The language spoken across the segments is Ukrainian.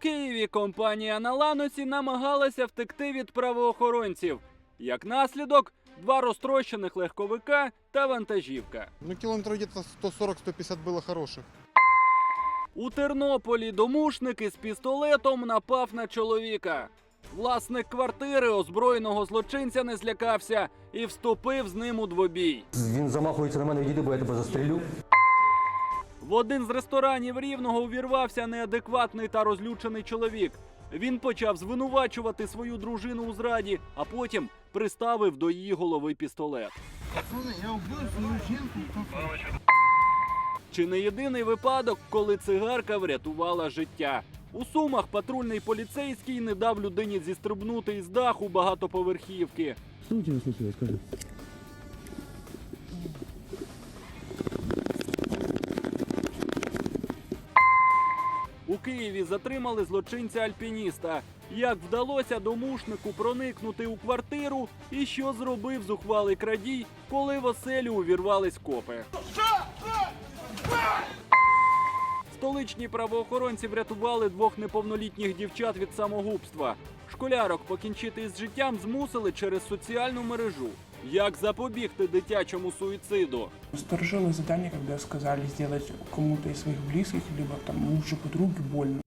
Києві компанія на Ланосі намагалася втекти від правоохоронців. Як наслідок, два розтрощених легковика та вантажівка. Ну, километров где-то 140-150 было хороших. У Тернополі домушник із пістолетом напав на чоловіка. Власник квартири озброєного злочинця не злякався і вступив з ним у двобій. Він замахується на мене, відійди, бо я тебе застрелю. В один з ресторанів рівного увірвався неадекватний та розлючений чоловік. Він почав звинувачувати свою дружину у зраді, а потім приставив до її голови пістолет. Чи не єдиний випадок, коли цигарка врятувала життя? У сумах патрульний поліцейський не дав людині зістрибнути із даху багатоповерхівки. Що у тебе случилось, скажи? Києві затримали злочинця-альпініста. Як вдалося домушнику проникнути у квартиру і що зробив зухвалий крадій, коли в оселю увірвались копи. Столичні правоохоронці врятували двох неповнолітніх дівчат від самогубства. Школярок покінчити із життям змусили через соціальну мережу. Як запобігти дитячому суїциду? Сторожевое задание, когда сказали сделать кому-то из своих близких, там мужу, подруги больно.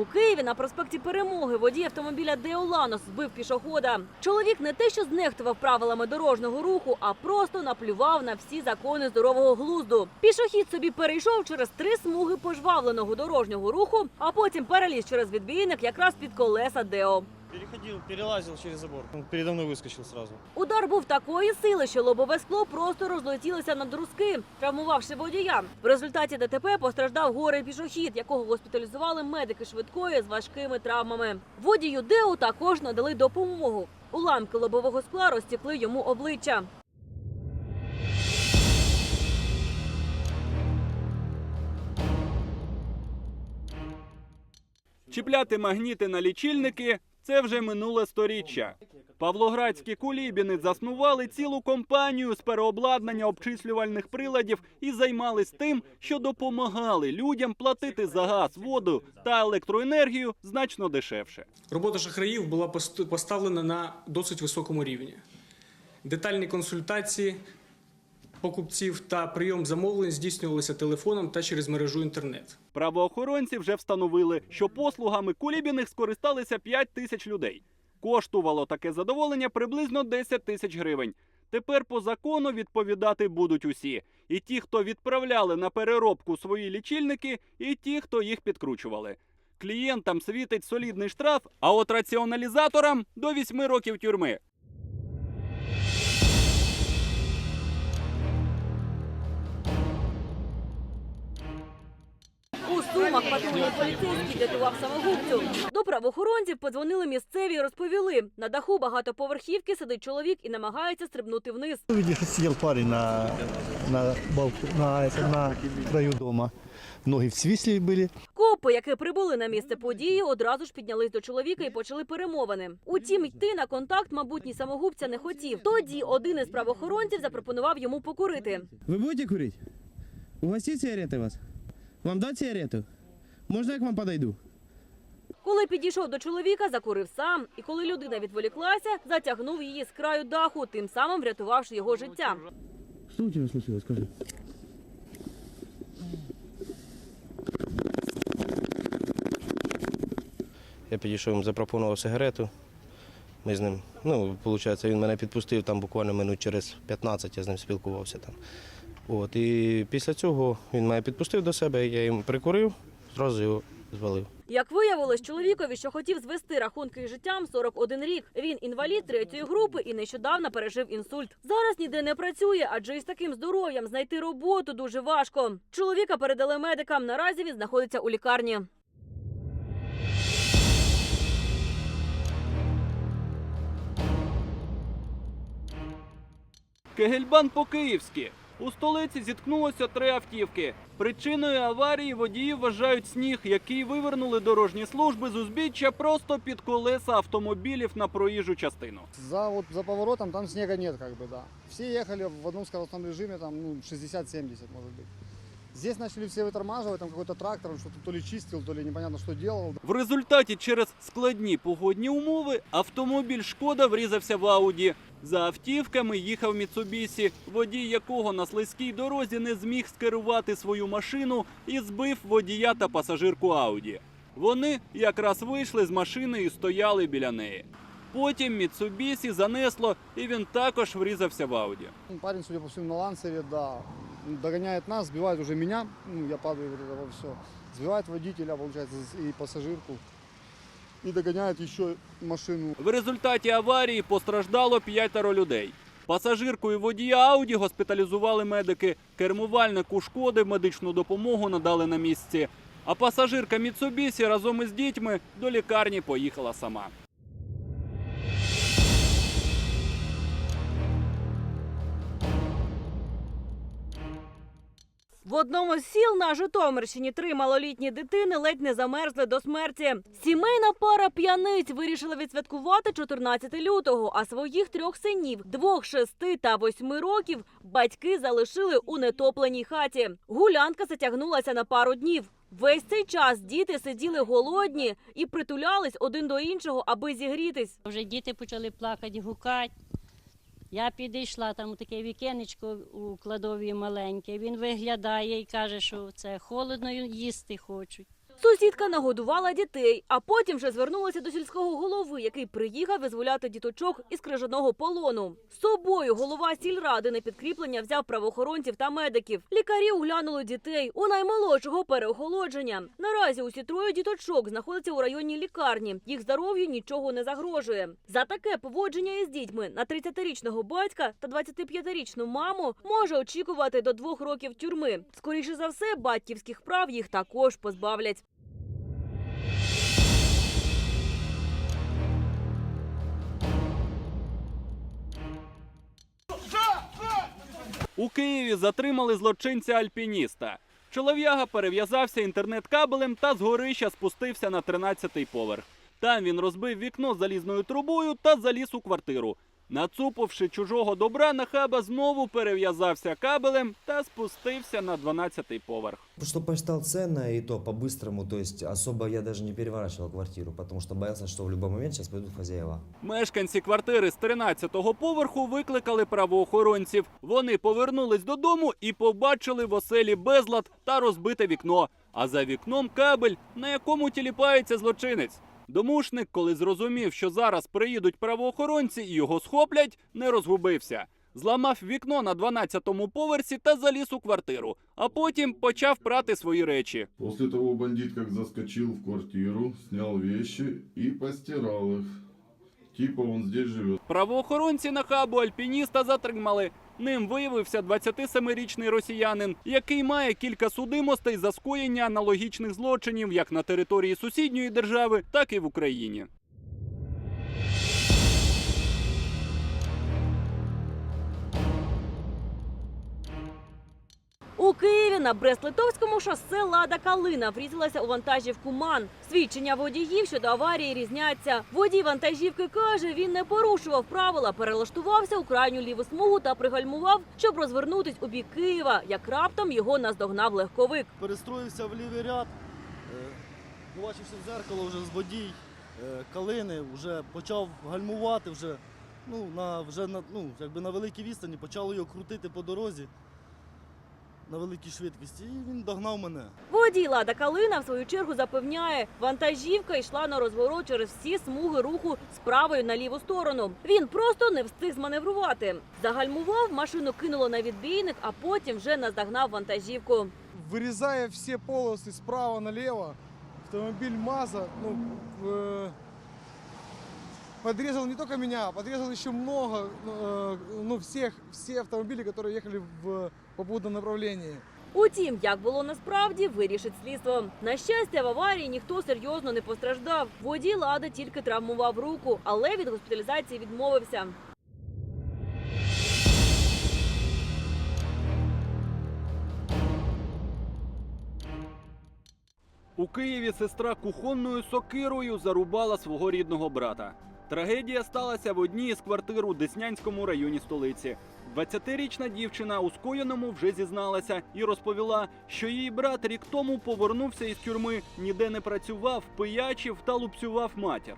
У Києві на проспекті Перемоги водій автомобіля Деоланос збив пішохода. Чоловік не те, що знехтував правилами дорожнього руху, а просто наплював на всі закони здорового глузду. Пішохід собі перейшов через три смуги пожвавленого дорожнього руху, а потім переліз через відбійник якраз під колеса Део. Переходил, перелазил через забор. Он передо мной выскочил сразу. Удар був такої сили, що лобове скло просто розлетілося на друзки, травмувавши водія. В результаті ДТП постраждав горий пішохід, якого госпіталізували медики швидкої з важкими травмами. Водію Деу також надали допомогу. Уламки лобового скла розтікли йому обличчя. Чіпляти магніти на лічильники це вже минуле сторіччя. Павлоградські кулібіни заснували цілу компанію з переобладнання обчислювальних приладів і займались тим, що допомагали людям платити за газ, воду та електроенергію значно дешевше. Робота шахраїв була пост- поставлена на досить високому рівні. Детальні консультації покупців та прийом замовлень здійснювалися телефоном та через мережу інтернет. Правоохоронці вже встановили, що послугами кулібіних скористалися 5 тисяч людей. Коштувало таке задоволення приблизно 10 тисяч гривень. Тепер по закону відповідати будуть усі: і ті, хто відправляли на переробку свої лічильники, і ті, хто їх підкручували. Клієнтам світить солідний штраф, а от раціоналізаторам до 8 років тюрми. У сумах патрульний поліцейський рятував самогубцю. До правоохоронців подзвонили місцеві і розповіли: на даху багатоповерхівки сидить чоловік і намагається стрибнути вниз. Видишь, сидел парень на, на, балку, на, это, на краю дома. Ноги в свисле были. Копи, які прибули на місце події, одразу ж піднялись до чоловіка і почали перемовини. Утім, йти на контакт мабутній самогубця не хотів. Тоді один із правоохоронців запропонував йому покурити. Вы будете курить? У вас есть сигареты у вас? Вам дать сигарету? Можно я к вам подойду? Коли підійшов до чоловіка, закурив сам. І коли людина відволіклася, затягнув її з краю даху, тим самим врятувавши його життя. Что у тебя случилось, скажи? Я підійшов йому, запропонував сигарету. Ми з ним, ну, виходить, він мене підпустив там буквально минут через 15, я з ним спілкувався там. От, і після цього він мене підпустив до себе, я йому прикурив, зразу його звалив. Як виявилось, чоловікові, що хотів звести рахунки із життям 41 рік. Він інвалід третьої групи і нещодавно пережив інсульт. Зараз ніде не працює, адже із таким здоров'ям знайти роботу дуже важко. Чоловіка передали медикам. Наразі він знаходиться у лікарні. Кегельбан по-київськи. У столиці зіткнулося три автівки. Причиною аварії водії вважають сніг, який вивернули дорожні служби з узбіччя просто під колеса автомобілів на проїжджу частину. За, вот, за поворотом там снега нет, как бы, да. Все ехали в одном скоростном режиме, там, ну, 60-70, может быть. Здесь начали все вытормаживать, там какой-то трактор, он что-то то ли чистил, то ли непонятно что делал. В результаті через складні погодні умови автомобіль Шкода врізався в Ауді. За автівками їхав Міцубісі, водій якого на слизькій дорозі не зміг скерувати свою машину і збив водія та пасажирку Ауді. Вони якраз вийшли з машини і стояли біля неї. Потім Міцубісі занесло, і він також врізався в Ауді. Ну, Парень, судя по всему, на лансере, да, догоняет нас, сбивает уже меня, ну, я падаю вот все, сбивает водителя, получается, и пассажирку, и догоняет еще машину. В результаті аварії постраждало п'ятеро людей. Пасажирку і водія Ауді госпіталізували медики. Кермувальнику шкоди медичну допомогу надали на місці. А пасажирка Міцубісі разом із дітьми до лікарні поїхала сама. В одному з сіл на Житомирщині три малолітні дитини ледь не замерзли до смерті. Сімейна пара п'яниць вирішила відсвяткувати 14 лютого, а своїх трьох синів двох, шести та восьми років батьки залишили у нетопленій хаті. Гулянка затягнулася на пару днів. Весь цей час діти сиділи голодні і притулялись один до іншого, аби зігрітись. Вже діти почали плакати, гукати. Я підійшла, там таке вікенечко у кладові маленьке. Він виглядає і каже, що це холодно їсти хочуть. Сусідка нагодувала дітей, а потім вже звернулася до сільського голови, який приїхав визволяти діточок із крижаного полону. З собою голова сільради на підкріплення взяв правоохоронців та медиків. Лікарі оглянули дітей у наймолодшого переохолодження. Наразі усі троє діточок знаходяться у районній лікарні. Їх здоров'ю нічого не загрожує. За таке поводження із дітьми на 30-річного батька та 25-річну маму може очікувати до двох років тюрми. Скоріше за все, батьківських прав їх також позбавлять. У Києві затримали злочинця альпініста. Чолов'яга перев'язався інтернет-кабелем та з горища спустився на 13-й поверх. Там він розбив вікно залізною трубою та заліз у квартиру. Нацупивши чужого добра, нахаба знову перев'язався кабелем та спустився на 12-й поверх. Что посчитал ценно, и то по-быстрому, то есть особо я даже не переворачивал квартиру, потому что боялся, что в любой момент сейчас пойдут хозяева. Мешканці квартири з 13-го поверху викликали правоохоронців. Вони повернулись додому і побачили в оселі безлад та розбите вікно. А за вікном кабель, на якому тіліпається злочинець. Домушник, коли зрозумів, що зараз приїдуть правоохоронці і його схоплять, не розгубився. Зламав вікно на 12-му поверсі та заліз у квартиру, а потім почав прати свої речі. После того бандит як заскочив в квартиру, зняв речі і постирав их. Типа он здесь живет. Правоохоронці на хабу альпініста затримали. Ним виявився 27-річний росіянин, який має кілька судимостей за скоєння аналогічних злочинів як на території сусідньої держави, так і в Україні. У Києві на Брест-Литовському шосе Лада Калина врізалася у вантажівку МАН. Свідчення водіїв щодо аварії різняться. Водій вантажівки каже, він не порушував правила, перелаштувався у крайню ліву смугу та пригальмував, щоб розвернутись у бік Києва. Як раптом його наздогнав легковик. перестроївся в лівий ряд, е, побачився в дзеркало вже з водій е, калини, вже почав гальмувати вже, ну, на, вже на, ну, якби на великій відстані, почали його крутити по дорозі на великій швидкості, і він догнав мене. Водій Лада Калина в свою чергу запевняє, вантажівка йшла на розворот через всі смуги руху з правої на ліву сторону. Він просто не встиг зманеврувати. Загальмував, машину кинуло на відбійник, а потім вже наздогнав вантажівку. Вырезая все полосы справа налево, автомобиль МАЗа ну, э, подрезал не только меня, а подрезал еще много, э, ну, всех, все автомобили, которые ехали в попутном направлении. Утім, як було насправді, вирішить слідство. На щастя, в аварії ніхто серйозно не постраждав. Водій лади тільки травмував руку, але від госпіталізації відмовився. У Києві сестра кухонною сокирою зарубала свого рідного брата. Трагедія сталася в одній із квартир у Деснянському районі столиці. 20-річна дівчина у скоєному вже зізналася і розповіла, що її брат рік тому повернувся із тюрми, ніде не працював, пиячив та лупцював матір.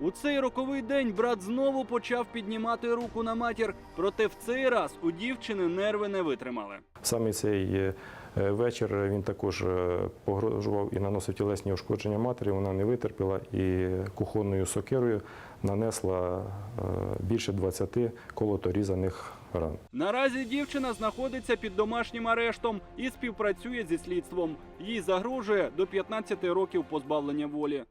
У цей роковий день брат знову почав піднімати руку на матір, проте в цей раз у дівчини нерви не витримали. Саме цей е, вечір він також е, погрожував і наносив тілесні ушкодження матері. Вона не витерпіла і кухонною сокирою нанесла е, більше 20 колоторізаних ран. Наразі дівчина знаходиться під домашнім арештом і співпрацює зі слідством. Їй загрожує до 15 років позбавлення волі.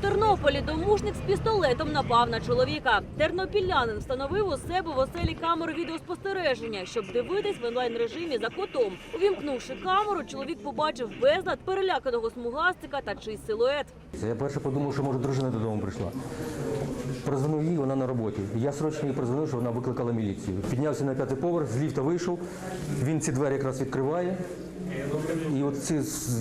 Тернополі домушник з пістолетом напав на чоловіка. Тернопілянин встановив у себе в оселі камеру відеоспостереження, щоб дивитись в онлайн режимі за котом. Увімкнувши камеру, чоловік побачив безлад переляканого смугастика та чийсь силует. Я перше подумав, що може дружина додому прийшла. Прозвонив їй, вона на роботі. Я срочно їй прозвонив, що вона викликала міліцію. Піднявся на п'ятий поверх, з ліфта вийшов. Він ці двері якраз відкриває. І от ці,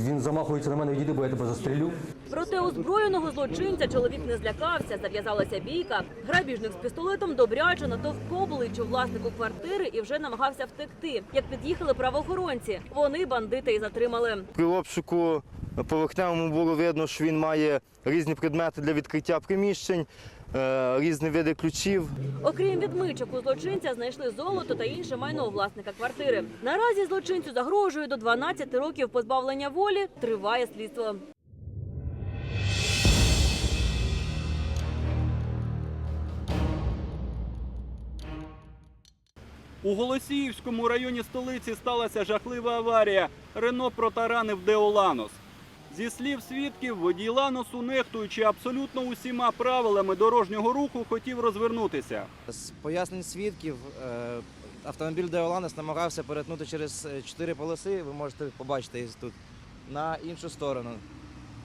він замахується на мене, відійди, бо я тебе застрілю. Проте озброєного злочинця чоловік не злякався. Зав'язалася бійка. Грабіжник з пістолетом добряче натовп по обличчю власнику квартири і вже намагався втекти. Як під'їхали правоохоронці, вони бандита і затримали. При обшуку поверхневому було видно, що він має різні предмети для відкриття приміщень, різні види ключів. Окрім відмичок, у злочинця знайшли золото та інше майно власника квартири. Наразі злочинцю загрожує до 12 років позбавлення волі. Триває слідство. У Голосіївському районі столиці сталася жахлива аварія. Рено протаранив Деоланос. Зі слів свідків, водій Ланосу, нехтуючи абсолютно усіма правилами дорожнього руху, хотів розвернутися. З пояснень свідків е, автомобіль Деоланес намагався перетнути через е, чотири полоси, ви можете побачити тут, на іншу сторону.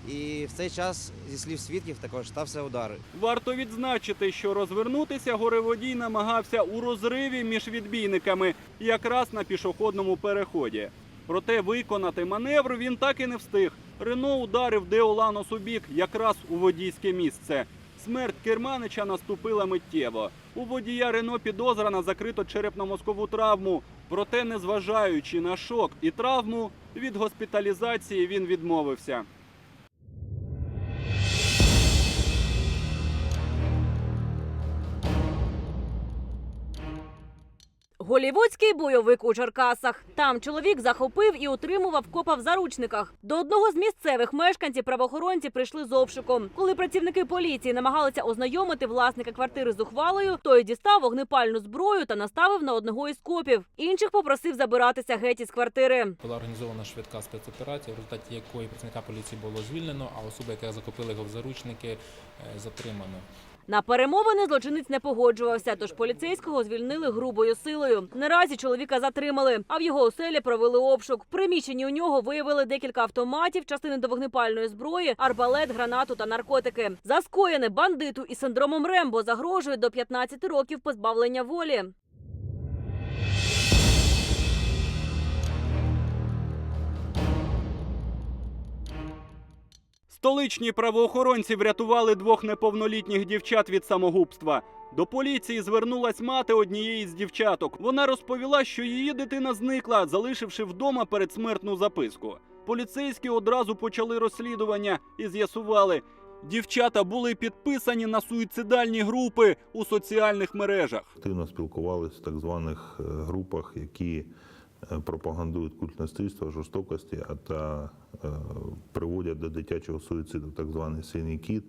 І в цей час, зі слів свідків, також стався удар. Варто відзначити, що розвернутися гореводій намагався у розриві між відбійниками, якраз на пішохідному переході. Проте виконати маневр він так і не встиг. Рено ударив Деоланос у бік, якраз у водійське місце. Смерть керманича наступила миттєво. У водія Рено підозра на закрито черепно-мозкову травму. Проте, незважаючи на шок і травму, від госпіталізації він відмовився. Голівудський бойовик у Черкасах. Там чоловік захопив і утримував копа в заручниках. До одного з місцевих мешканців правоохоронці прийшли з обшуком. Коли працівники поліції намагалися ознайомити власника квартири з ухвалою, той дістав вогнепальну зброю та наставив на одного із копів. Інших попросив забиратися геть із квартири. Була організована швидка спецоперація, в результаті якої працівника поліції було звільнено, а особа, яка закупила його в заручники, е, затримано. На перемовини злочинець не погоджувався, тож поліцейського звільнили грубою силою. Наразі чоловіка затримали, а в його оселі провели обшук. Приміщенні у нього виявили декілька автоматів, частини до вогнепальної зброї, арбалет, гранату та наркотики. За скоєне бандиту із синдромом Рембо загрожує до 15 років позбавлення волі. Столичні правоохоронці врятували двох неповнолітніх дівчат від самогубства. До поліції звернулась мати однієї з дівчаток. Вона розповіла, що її дитина зникла, залишивши вдома передсмертну записку. Поліцейські одразу почали розслідування і з'ясували, дівчата були підписані на суїцидальні групи у соціальних мережах. Активно спілкувалися в так званих е, групах, які пропагандують культ насильства, жорстокості, а та е, приводять до дитячого суїциду, так званий синій кіт.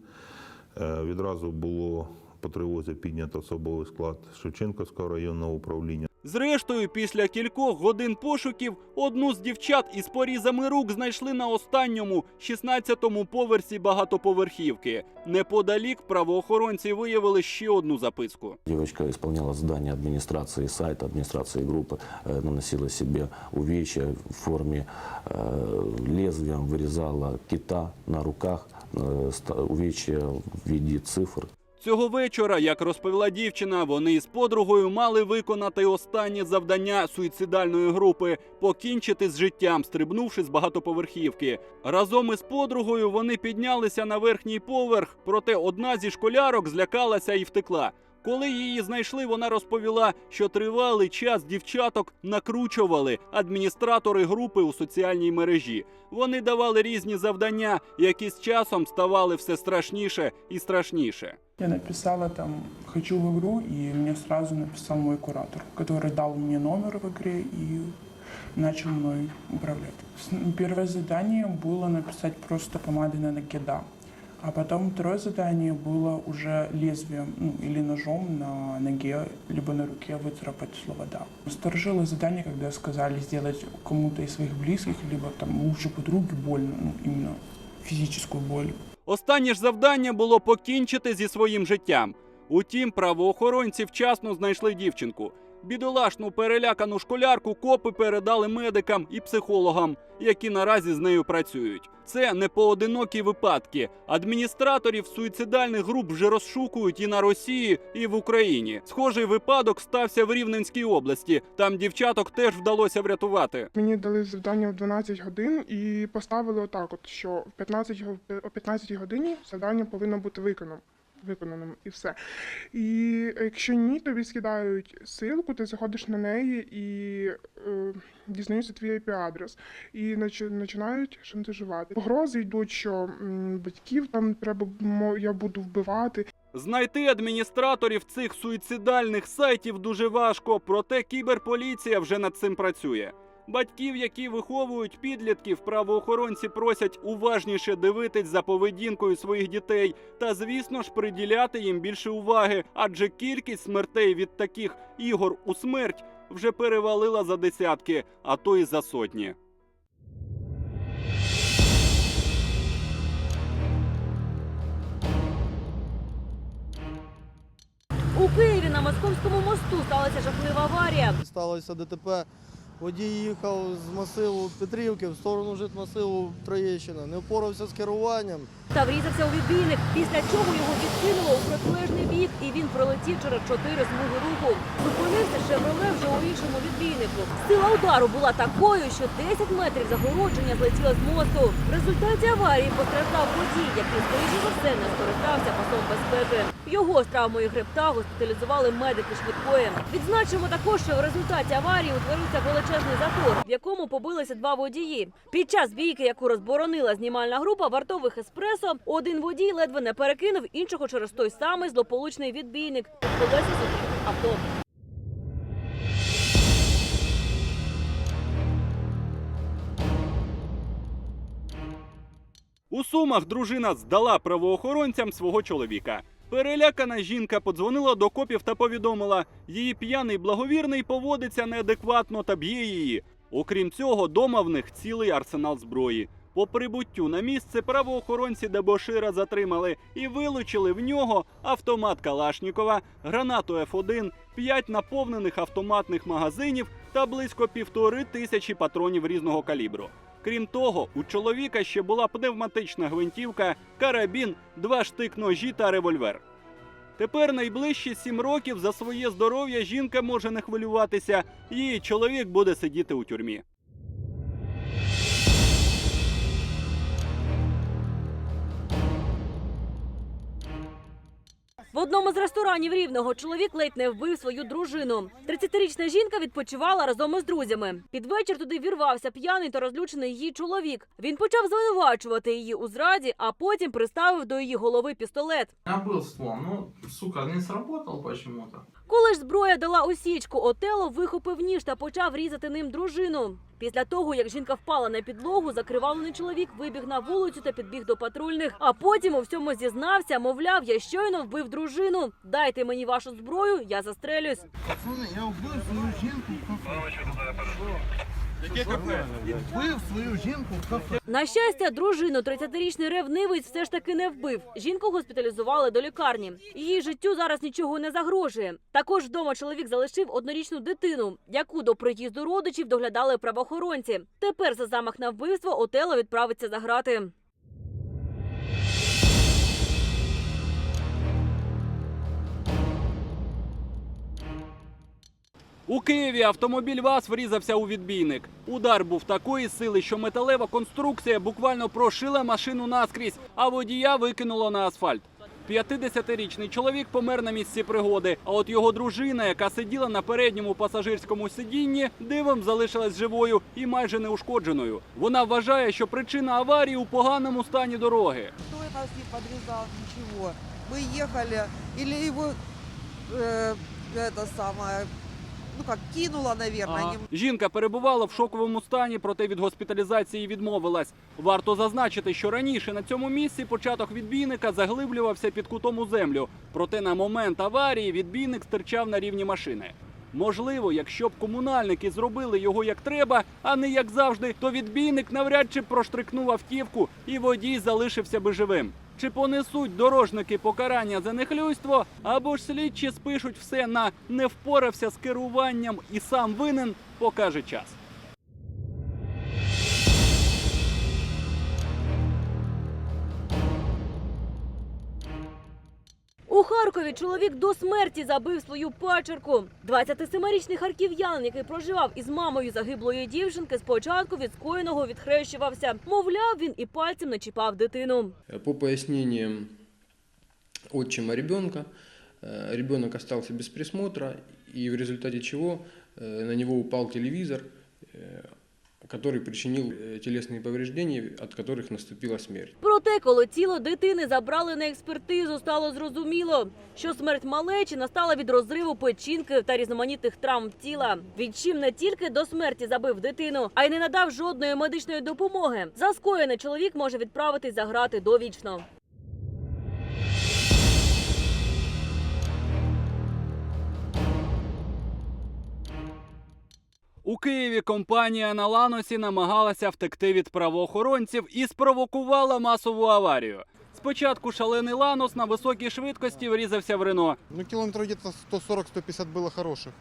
Е, Відразу було по тривозі піднято особовий склад Шевченківського районного управління. Зрештою, після кількох годин пошуків одну з дівчат із порізами рук знайшли на останньому 16-му поверсі багатоповерхівки. Неподалік правоохоронці виявили ще одну записку. Девочка исполняла задание администрации сайта, администрации группы, э, наносила себе увечья в форме э, лезвием, вырезала кита на руках, э, ста- увечья в виде цифр. Цього вечора, як розповіла дівчина, вони із подругою мали виконати останнє завдання суїцидальної групи покінчити з життям, стрибнувши з багатоповерхівки. Разом із подругою вони піднялися на верхній поверх, проте одна зі школярок злякалася і втекла. Коли її знайшли, вона розповіла, що тривалий час дівчаток накручували адміністратори групи у соціальній мережі. Вони давали різні завдання, які з часом ставали все страшніше і страшніше. Я написала там «хочу в игру», и мне сразу написал мой куратор, который дал мне номер в игре и начал мной управлять. Первое задание было написать просто помадой на ноге «да». А потом второе задание было уже лезвием ну, или ножом на ноге, либо на руке выцарапать слово «да». Сторожило задание, когда сказали сделать кому-то из своих близких, либо там лучше подруге больно, ну, именно физическую боль. Останнє ж завдання було покінчити зі своїм життям. Утім, правоохоронці вчасно знайшли дівчинку. Бідолашну перелякану школярку копи передали медикам і психологам, які наразі з нею працюють. Це не поодинокі випадки. Адміністраторів суїцидальних груп вже розшукують і на Росії, і в Україні. Схожий випадок стався в Рівненській області. Там дівчаток теж вдалося врятувати. Мені дали завдання в 12 годин і поставили отак, от що в 15, о 15 годині завдання повинно бути виконано. Виконаним і все. І якщо ні, тобі скидають ссылку, ти заходиш на неї і е, дізнаються твій IP-адрес. І починають шантажувати. Погрози йдуть, що батьків там треба я буду вбивати. Знайти адміністраторів цих суїцидальних сайтів дуже важко, проте кіберполіція вже над цим працює. Батьків, які виховують підлітків, правоохоронці просять уважніше дивитись за поведінкою своїх дітей та, звісно ж, приділяти їм більше уваги, адже кількість смертей від таких ігор у смерть вже перевалила за десятки, а то й за сотні. У Києві на Московському мосту сталася жахлива аварія. Сталося ДТП. Водій їхав з масиву Петрівки в сторону житмасиву Троєщина. Не впорався з керуванням. Та врізався у відбійник, після чого його відкинуло у протилежний бік, і він пролетів через чотири смуги руху. Зупинився шевроле вже у іншому відбійнику. Сила удару була такою, що 10 метрів загородження злетіло з мосту. В результаті аварії постраждав водій, який скоріше за все не скористався пасом безпеки. Його з травмою хребта госпіталізували медики швидкої. Відзначимо також, що в результаті аварії утворився величезний затор, в якому побилися два водії. Під час бійки, яку розборонила знімальна група вартових еспресо, один водій ледве не перекинув іншого через той самий злополучний відбійник. Колеса зустрів авто. У Сумах дружина здала правоохоронцям свого чоловіка. Перелякана жінка подзвонила до копів та повідомила, її п'яний благовірний поводиться неадекватно та б'є її. Окрім цього, дома в них цілий арсенал зброї. По прибуттю на місце правоохоронці Дебошира затримали і вилучили в нього автомат Калашнікова, гранату Ф1, 5 наповнених автоматних магазинів та близько півтори тисячі патронів різного калібру. Крім того, у чоловіка ще була пневматична гвинтівка, карабін, два штик-ножі та револьвер. Тепер найближчі сім років за своє здоров'я жінка може не хвилюватися. Її чоловік буде сидіти у тюрмі. Одному з ресторанів рівного чоловік ледь не вбив свою дружину. 30-річна жінка відпочивала разом із друзями. Під вечір туди вірвався п'яний та розлючений її чоловік. Він почав звинувачувати її у зраді, а потім приставив до її голови пістолет. Меня ствол, ну, сука, не сработал почему-то. Коли ж зброя дала осічку, Отело вихопив ніж та почав різати ним дружину. Після того, як жінка впала на підлогу, закривалений чоловік вибіг на вулицю та підбіг до патрульних. А потім у всьому зізнався, мовляв, я щойно вбив дружину. Дайте мені вашу зброю, я застрелюсь. Пацани, я вбив свою жінку. Яке кафе? Вбив свою жінку в кафе. На щастя, дружину 30-річний ревнивець все ж таки не вбив. Жінку госпіталізували до лікарні. Її життю зараз нічого не загрожує. Також вдома чоловік залишив однорічну дитину, яку до приїзду родичів доглядали правоохоронці. Тепер за замах на вбивство Отело відправиться за грати. У Києві автомобіль ВАЗ врізався у відбійник. Удар був такої сили, що металева конструкція буквально прошила машину наскрізь, а водія викинуло на асфальт. 50-річний чоловік помер на місці пригоди. А от його дружина, яка сиділа на передньому пасажирському сидінні, дивом залишилась живою і майже неушкодженою. Вона вважає, що причина аварії у поганому стані дороги. Никто нас не подрезал, ничего. Мы ехали, или его э, это самое, ну как, кинуло, наверное. не- Жінка перебувала в шоковому стані, проте від госпіталізації відмовилась. Варто зазначити, що раніше на цьому місці початок відбійника заглиблювався під кутом у землю. Проте на момент аварії відбійник стирчав на рівні машини. Можливо, якщо б комунальники зробили його як треба, а не як завжди, то відбійник навряд чи проштрикнув автівку і водій залишився би живим. Чи понесуть дорожники покарання за нехлюйство, або ж слідчі спишуть все на не впорався з керуванням і сам винен, покаже час. У Харкові чоловік до смерті забив свою пачерку. 27-річний харків'янин, який проживав із мамою загиблої дівчинки, спочатку від скоєного відхрещувався. Мовляв, він і пальцем не чіпав дитину. По пояснениям отчима ребенка, э, ребенок остался без присмотра, и в результате чего э, на него упал телевизор, э, который причинил э, телесные повреждения, от которых наступила смерть. Проте, коли тіло дитини забрали на експертизу, стало зрозуміло, що смерть малечі настала від розриву печінки та різноманітних травм тіла. Відчим не тільки до смерті забив дитину, а й не надав жодної медичної допомоги. За скоєне чоловік може відправитись за грати довічно. У Києві компанія на Ланосі намагалася втекти від правоохоронців і спровокувала масову аварію. Спочатку шалений Ланос на високій швидкості врізався в Рено. Ну, километров где-то 140-150 было хороших.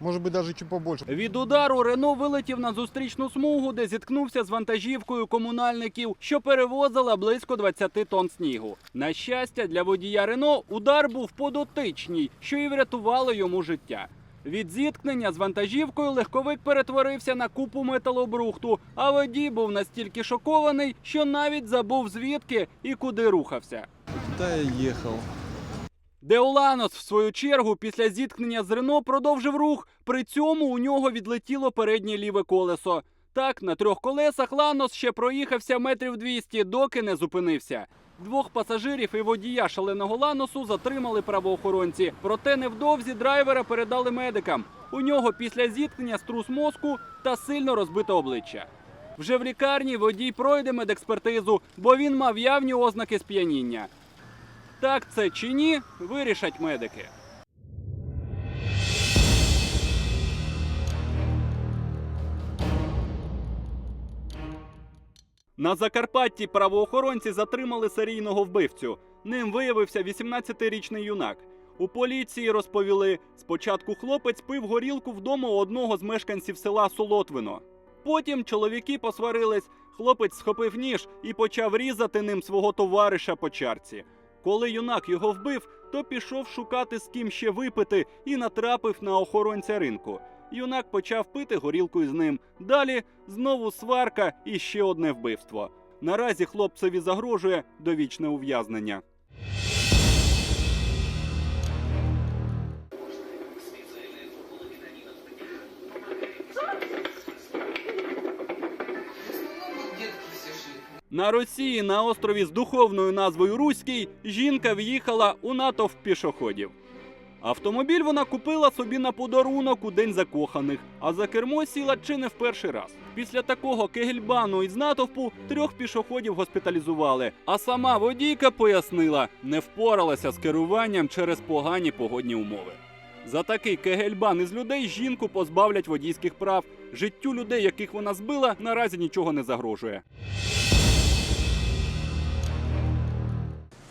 Может быть, даже чуть побольше. Від удару Рено вилетів на зустрічну смугу, де зіткнувся з вантажівкою комунальників, що перевозила близько 20 тонн снігу. На щастя, для водія Рено удар був подотичній, що і врятувало йому життя. Від зіткнення з вантажівкою легковик перетворився на купу металобрухту, а водій був настільки шокований, що навіть забув звідки і куди рухався. Та я ехал. Деоланос, в свою чергу, після зіткнення з Рено продовжив рух. При цьому у нього відлетіло переднє ліве колесо. Так, на трьох колесах Ланос ще проїхався метрів 200, доки не зупинився. Двох пасажирів і водія шаленого Ланосу затримали правоохоронці. Проте невдовзі драйвера передали медикам. У нього після зіткнення струс мозку та сильно розбите обличчя. Вже в лікарні водій пройде медекспертизу, бо він мав явні ознаки сп'яніння. Так це чи ні, вирішать медики. На Закарпатті правоохоронці затримали серійного вбивцю. Ним виявився 18-річний юнак. У поліції розповіли, спочатку хлопець пив горілку вдома у одного з мешканців села Солотвино. Потім чоловіки посварились, хлопець схопив ніж і почав різати ним свого товариша по чарці. Коли юнак його вбив, то пішов шукати з ким ще випити і натрапив на охоронця ринку. Юнак почав пити горілку із ним. Далі знову сварка і ще одне вбивство. Наразі хлопцеві загрожує довічне ув'язнення. На Росії на острові з духовною назвою Руський жінка в'їхала у натовп пішоходів. Автомобіль вона купила собі на подарунок у день закоханих, а за кермо сіла чи не в перший раз. Після такого кегельбану із натовпу трьох пішоходів госпіталізували. А сама водійка пояснила, не впоралася з керуванням через погані погодні умови. За такий кегельбан із людей жінку позбавлять водійських прав. Життю людей, яких вона збила, наразі нічого не загрожує.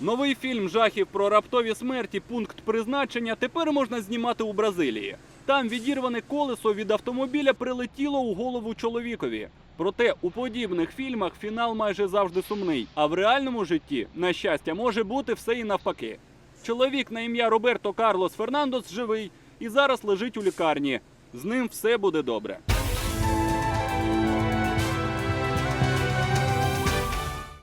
Новий фільм жахів про раптові смерті пункт призначення тепер можна знімати у Бразилії. Там відірване колесо від автомобіля прилетіло у голову чоловікові. Проте у подібних фільмах фінал майже завжди сумний. А в реальному житті, на щастя, може бути все і навпаки. Чоловік на ім'я Роберто Карлос Фернандос живий і зараз лежить у лікарні. З ним все буде добре.